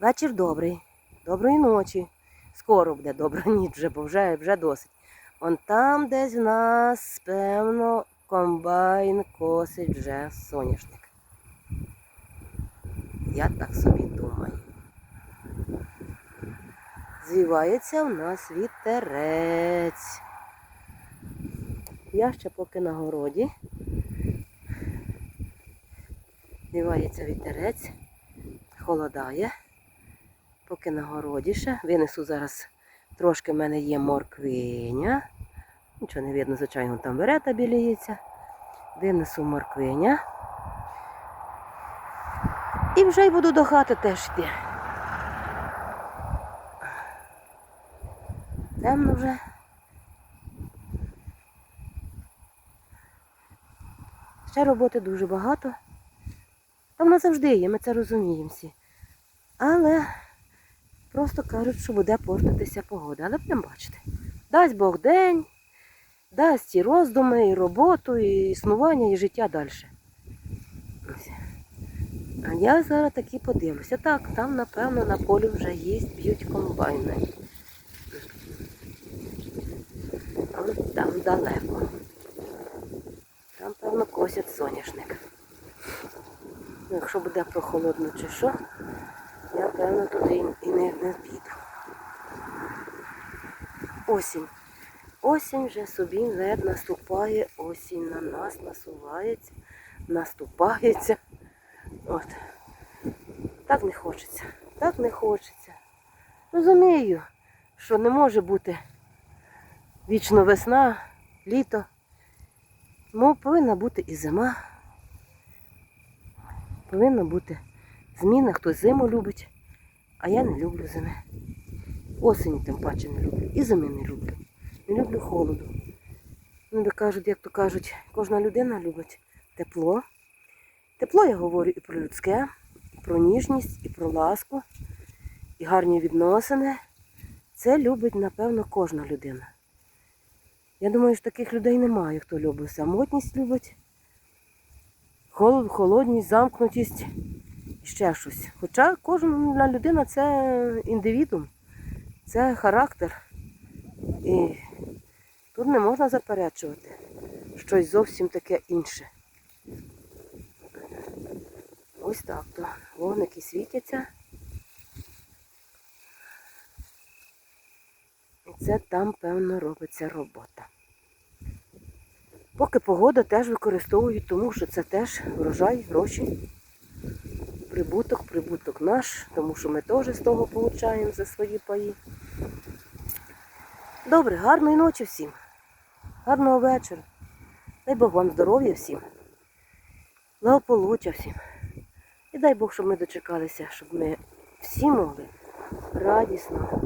Вечір добрий. Доброї ночі. Скоро буде добра ніч вже, бо вже, вже досить. Он там десь в нас, певно, комбайн косить вже соняшник. Я так собі думаю. Звівається в нас вітерець. Я ще поки на городі. Звівається вітерець, холодає. Поки на городі ще. Винесу зараз трошки в мене є морквиня. Нічого не видно, звичайно, там берета біліється. Винесу морквиня. І вже й буду до хати теж йти. Темно вже. Ще роботи дуже багато. Та вона завжди є, ми це розуміємо всі. Але просто кажуть, що буде портитися погода. Але будемо бачити. Дасть Бог день, дасть і роздуми, і роботу, і існування, і життя далі. А я зараз таки подивлюся. Так, там, напевно, на полі вже є, б'ють комбайни. Там, там далеко. Там, певно, косять соняшник. Ну, Якщо буде прохолодно чи що, я певно туди і не, не піду. Осінь. Осінь вже собі вед наступає, осінь на нас насувається, наступається. От. Так не хочеться. Так не хочеться. Розумію, що не може бути вічно весна, літо. Ну, повинна бути і зима. Повинна бути зміна, хтось зиму любить, а я не люблю зими. Осені тим паче не люблю. І зими не люблю. Не люблю холоду. Ну, де кажуть, як то кажуть, кожна людина любить тепло. Тепло я говорю і про людське, і про ніжність, і про ласку, і гарні відносини. Це любить, напевно, кожна людина. Я думаю, що таких людей немає, хто любить. Самотність любить, холод, холодність, замкнутість ще щось. Хоча кожна людина це індивідум, це характер. І тут не можна заперечувати щось зовсім таке інше. Ось так то. Вогники світяться. І це там, певно, робиться робота. Поки погода теж використовують, тому що це теж врожай, гроші, прибуток, прибуток наш, тому що ми теж з того отримуємо за свої паї. Добре, гарної ночі всім. Гарного вечора. Дай Бог вам здоров'я всім. Благополуччя всім. І дай Бог, щоб ми дочекалися, щоб ми всі могли радісно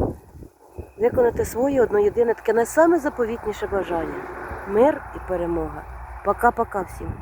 виконати своє одно єдине таке найсаме заповітніше бажання. Мир і перемога. Пока-пока всім.